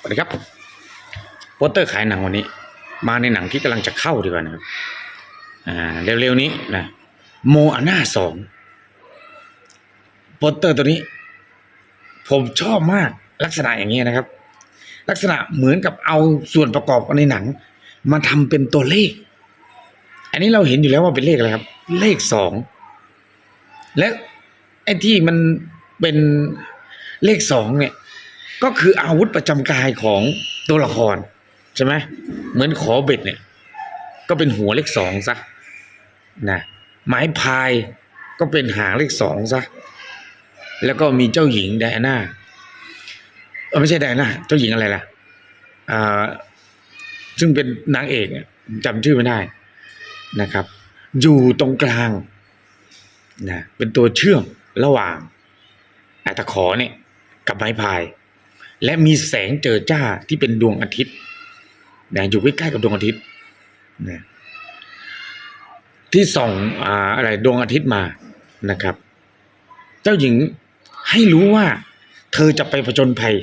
สวัสดีครับโปสเตอร์ขายหนังวันนี้ มาในหนังที่กำลังจะเข้าดีกว่านะครับอ่าเร็วๆนี้นะโมอาน่าสองโปสเตอร์ตัวนี้ ผมชอบมากลักษณะอย่างนี้นะครับ ลักษณะเหมือนกับเอาส่วนประกอบในหนัง มาทำเป็นตัวเลข อันนี้เราเห็นอยู่แล้วว่าเป็นเลขอะไรครับ เลขสองและไอ้ที่มันเป็นเลขสองเนี่ย ก็คืออาวุธประจำกายของตัวละครใช่ไหมเหมือนขอเบ็ดเนี่ย ก็เป็นหัวเลขสองซะนะไม้พายก็เป็นหางเลขสองซะแล้วก็มีเจ้าหญิงไดอาน่าเออไม่ใช่ไดอาน่าเจ้าหญิงอะไรล่ะอ่าซึ่งเป็นนางเอกจำชื่อไม่ได้นะครับ อยู่ตรงกลางนะเป็นตัวเชื่อมระหว่างอ้ตขอเนี่ยกับไม้พาย และมีแสงเจอจ้าที่เป็นดวงอาทิตย์นะอยู่ใกล้ๆกับดวงอาทิตย์นะที่ส่องอ่าอะไรดวงอาทิตย์มานะครับ เจ้าหญิงให้รู้ว่า เธอจะไปผจญภัย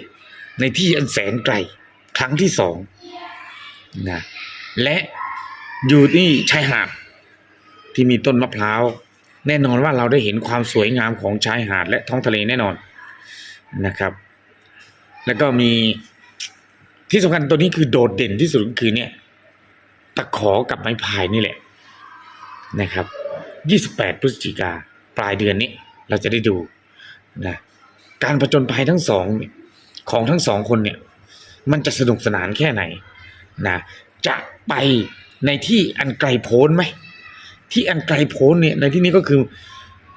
ในที่อันแสนไกลครั้งที่สองนะและอยู่ที่ชายหาดที่มีต้นมะพร้าว แน่นอนว่าเราได้เห็นความสวยงามของชายหาดและท้องทะเลแน่นอนนะครับ แล้วก็มีที่สำคัญตัวนี้คือโดดเด่นที่สุดคือเนี่ย ตะขอกับไม้พายนี่แหละนะครับ 28 พฤศจิกาปลายเดือนนี้ เราจะได้ดูนะการผจญภัยทั้งสองของทั้งสองคนเนี่ย มันจะสนุกสนานแค่ไหนนะจะไปในที่อันไกลโพ้นไหม ที่อันไกลโพ้นเนี่ยในที่นี้ก็คือ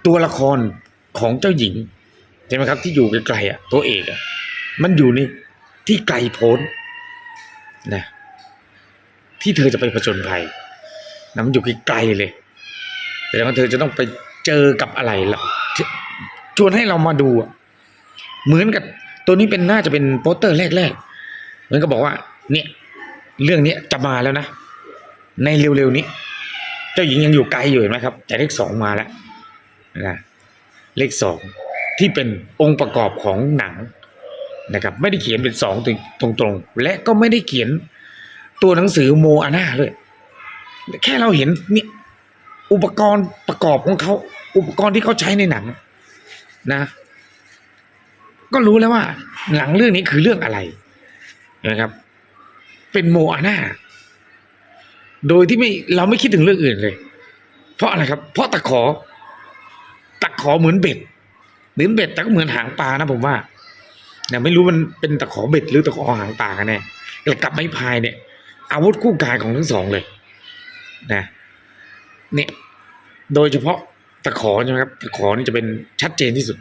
ตัวละครของเจ้าหญิงใช่ไหมครับที่อยู่ไกลๆอะตัวเอกอะ มันอยู่ในที่ไกลโพ้นนะที่เธอจะไปผจญภัยนะมันอยู่ไกลเลยแสดงว่าเธอจะต้องไปเจอกับอะไรล่ะชวนให้เรามาดูเหมือนกับตัวนี้เป็นน่าจะเป็นโปสเตอร์แรกๆเหมือนกับบอกว่า เนี่ย เรื่องนี้จะมาแล้วนะ ในเร็วๆนี้ เจ้าหญิงยังอยู่ไกลอยู่เห็นไหมครับ แต่เลขสองมาแล้วนะเลขสองที่เป็นองค์ประกอบของหนัง นะครับไม่ได้เขียนเป็นสองตรงๆและก็ไม่ได้เขียนตัวหนังสือโมอาน่าเลยแค่เราเห็นนี่อุปกรณ์ประกอบของเขาอุปกรณ์ที่เขาใช้ในหนัง นะ ก็รู้แล้วว่าหนังเรื่องนี้คือเรื่องอะไรนะครับ เป็นโมอาน่าโดยที่ไม่เราไม่คิดถึงเรื่องอื่นเลย เพราะอะไรครับ เพราะตะขอตะขอเหมือนเบ็ดเหมือนเบ็ดแต่ก็เหมือนหางปลานะผมว่า นี่ยไม่รู้มันเป็นตะขอเบ็ดหรือตะขอหางปลากันแน่แต่กับไม้พายเนี่ย อาวุธคู่กายของทั้งสองเลยนะเนี่ยโดยเฉพาะตะขอใช่ไหมครับตะขอนี่จะเป็นชัดเจนที่สุด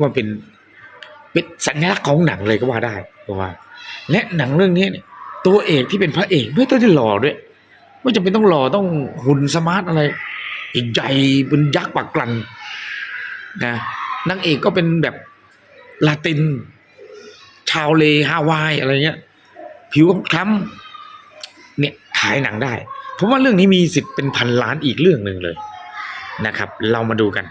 ว่าเป็นเป็นสัญลักษณ์ของหนังเลยก็ว่าได้ก็ว่า และหนังเรื่องนี้เนี่ย ตัวเอกที่เป็นพระเอกไม่ต้องที่หล่อด้วยไม่จำเป็นต้องหล่อต้องหุ่นสมาร์ทอะไรอีกใหญ่เป็นยักษ์ปากกลันนะนางเอกก็เป็นแบบลาติน ชาวเลฮาวายอะไรเงี้ย ผิวคล้ำเนี่ยขายหนังได้ ผมว่าเรื่องนี้มีสิทธิ์เป็นพันล้านอีกเรื่องหนึ่งเลยนะครับ เรามาดูกัน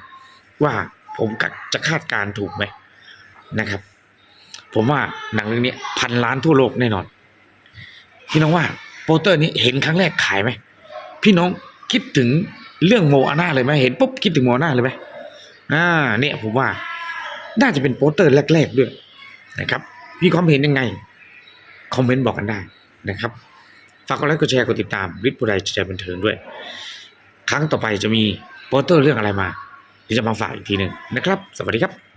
ว่าผมจะคาดการณ์ถูกไหมนะครับ ผมว่าหนังเรื่องนี้พันล้านทั่วโลกแน่นอน พี่น้องว่าโปสเตอร์นี้เห็นครั้งแรกขายไหมพี่น้องคิดถึงเรื่องโมอาน่าเลยไหมเห็นปุ๊บคิดถึงโมอาน่าเลยไหมอ่าเนี่ยผมว่าน่าจะเป็นโปสเตอร์แรก ๆ ด้วยนะครับ พี่ความเห็นยังไง คอมเมนต์บอกกันได้นะครับ ฝากกดไลค์กดแชร์กดติดตามริบบุไรใจบันเทิงด้วย ครั้งต่อไปจะมีโปสเตอร์เรื่องอะไรมาที่จะมาฝากอีกทีหนึ่งนะครับ สวัสดีครับ